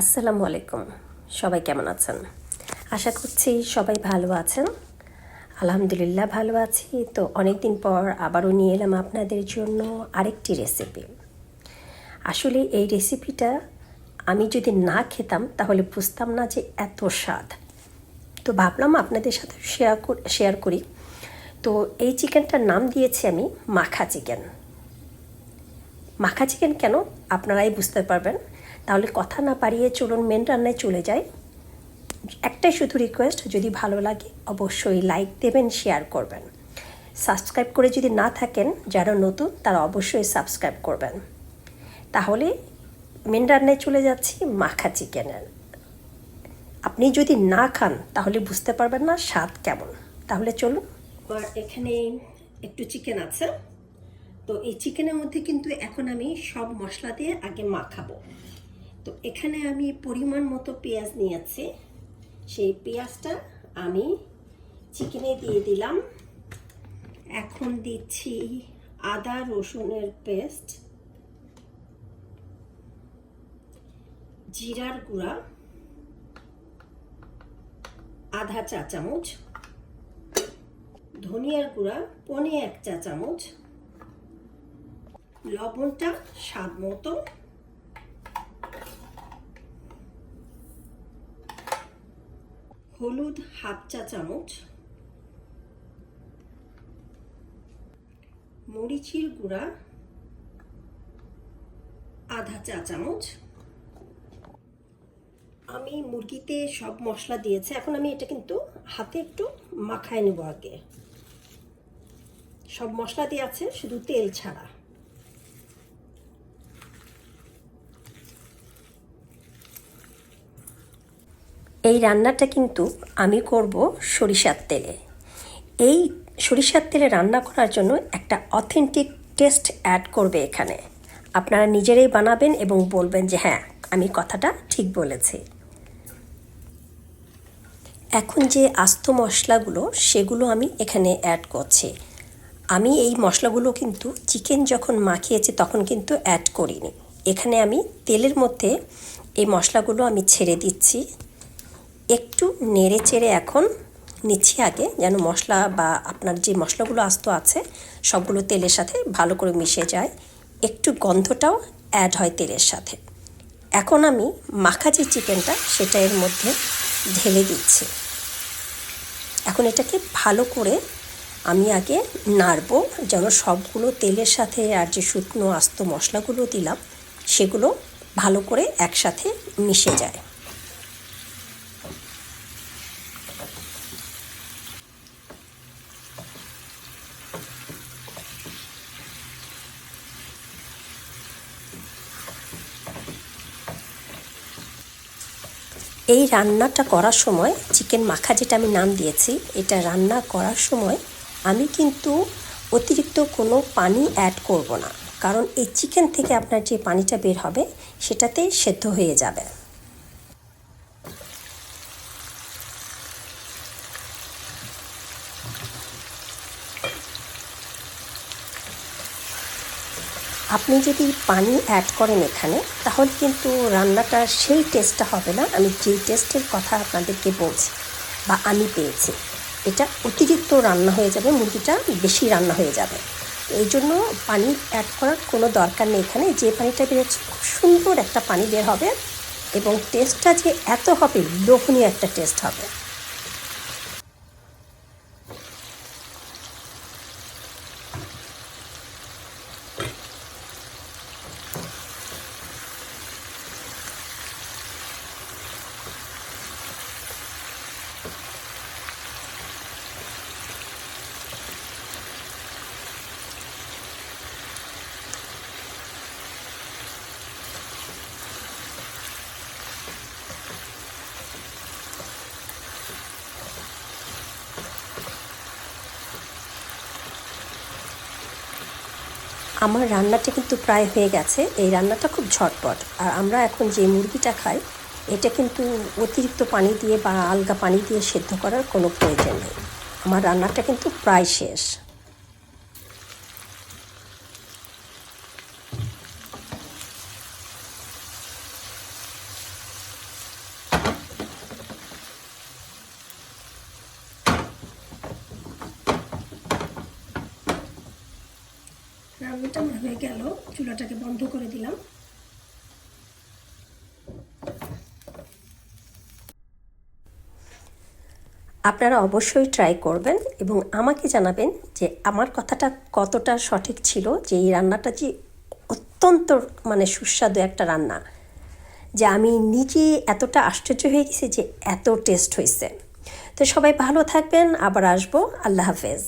আসসালামু আলাইকুম। সবাই কেমন আছেন? আশা করছি সবাই ভালো আছেন। আলহামদুলিল্লাহ ভালো আছি। তো অনেক দিন পর আবারও নিয়ে এলাম আপনাদের জন্য আরেকটি রেসিপি আসলে এই রেসিপিটা আমি যদি না খেতাম, তাহলে বুঝতাম না যে এত স্বাদ। তো ভাবলাম আপনাদের সাথে শেয়ার শেয়ার করি। তো এই চিকেনটার নাম দিয়েছি আমি মাখা চিকেন মাখা চিকেন কেন? আপনারাই বুঝতে পারবেন। তাহলে কথা না পারিয়ে চলুন মেন রান্নায় চলে যাই। একটাই শুধু রিকোয়েস্ট যদি ভালো লাগে অবশ্যই লাইক দেবেন শেয়ার করবেন। সাবস্ক্রাইব করে যদি না থাকেন, যারা নতুন, তারা অবশ্যই সাবস্ক্রাইব করবেন। তাহলে মেন রান্নায় চলে যাচ্ছি মাখা চিকেনের আপনি যদি না খান, তাহলে বুঝতে পারবেন না স্বাদ কেমন। তাহলে চলুন। এখানে একটু চিকেন আছে। তো এই চিকেনের মধ্যে কিন্তু এখন আমি সব মশলা দিয়ে আগে মাখাবো। তো এখানে আমি পরিমাণ মতো পেঁয়াজ নিয়েছি। সেই পেঁয়াজটা আমি চিকেনে দিয়ে দিলাম। এখন দিচ্ছি আদা রসুনের পেস্ট, জিরার গুঁড়া, আধা চা চামচ, ধনিয়ার গুঁড়া, পনে এক চা চামচ, লবণটা স্বাদ মতো হলুদ হাফ চা চামচ, মরিচির গুঁড়া, আধা চা চামচ। আমি মুরগিতে সব মশলা দিয়েছি, এখন আমি এটা কিন্তু হাতে একটু মাখায় নেব আগে। সব মশলা দিয়ে আছে, শুধু তেল ছাড়া। এই রান্নাটা কিন্তু আমি করব সরিষার তেলে। এই সরিষার তেলে রান্না করার জন্য একটা অথেন্টিক টেস্ট অ্যাড করবে এখানে। আপনারা নিজেরাই বানাবেন এবং বলবেন যে হ্যাঁ আমি কথাটা ঠিক বলেছি। এখন যে আস্ত মশলাগুলো, সেগুলো আমি এখানে অ্যাড করছি। আমি এই মশলাগুলো কিন্তু চিকেন যখন মাখিয়েছি, তখন কিন্তু অ্যাড করিনি। এখানে আমি তেলের মধ্যে এই মশলাগুলো আমি ছেড়ে দিচ্ছি। একটু নেড়ে চেড়ে এখন নিচ্ছি আগে, যেন মশলা বা আপনার যে মশলাগুলো আস্ত আছে, সবগুলো তেলের সাথে ভালো করে মিশে যায়। একটু গন্ধটাও অ্যাড হয় তেলের সাথে। এখন আমি মাখা যে চিকেনটা, সেটা এর মধ্যে ঢেলে দিচ্ছি। এখন এটাকে ভালো করে আমি আগে নাড়ব, যেন সবগুলো তেলের সাথে আর যে শুকনো আস্ত মশলাগুলো দিলাম, সেগুলো ভালো করে একসাথে মিশে যায়। এই রান্নাটা করার সময় চিকেন মাখা যেটা আমি নাম দিয়েছি, এটা রান্না করার সময় আমি কিন্তু অতিরিক্ত কোনো পানি অ্যাড করব না। কারণ এই চিকেন থেকে আপনার যে পানিটা বের হবে, সেটাতেই সেদ্ধ হয়ে যাবে। আপনি যদি পানি অ্যাড করেন এখানে, তাহলে কিন্তু রান্নাটার সেই টেস্টটা হবে না। আমি যেই টেস্টের কথা আপনাদেরকে বলছি বা আমি পেয়েছি, এটা অতিরিক্ত রান্না হয়ে যাবে, মুরগিটা বেশি রান্না হয়ে যাবে। এই জন্য পানি অ্যাড করার কোনো দরকার নেই এখানে। যে পানিটা বেরোচ্ছে, খুব সুন্দর একটা পানি বের হবে এবং টেস্টটা যে এত হবে, লোভনীয় একটা টেস্ট হবে। আমার রান্নাটা কিন্তু প্রায় হয়ে গেছে। এই রান্নাটা খুব ঝটপট। আর আমরা এখন যে মুরগিটা খাই, এটা কিন্তু অতিরিক্ত পানি দিয়ে বা আলগা পানি দিয়ে সেদ্ধ করার কোনো প্রয়োজন নেই। আমার রান্নাটা কিন্তু প্রায় শেষ। রান্নাটা আমার হয়ে গেল। চুলাটাকে বন্ধ করে দিলাম। আপনারা অবশ্যই ট্রাই করবেন এবং আমাকে জানাবেন যে আমার কথাটা কতটা সঠিক ছিল, যে এই রান্নাটা যে অত্যন্ত মানে সুস্বাদু একটা রান্না, যে আমি নিজে এতটা আশ্চর্য হয়ে গেছি যে এত টেস্ট হয়েছে। তো সবাই ভালো থাকবেন, আবার আসব। আল্লাহ হাফেজ।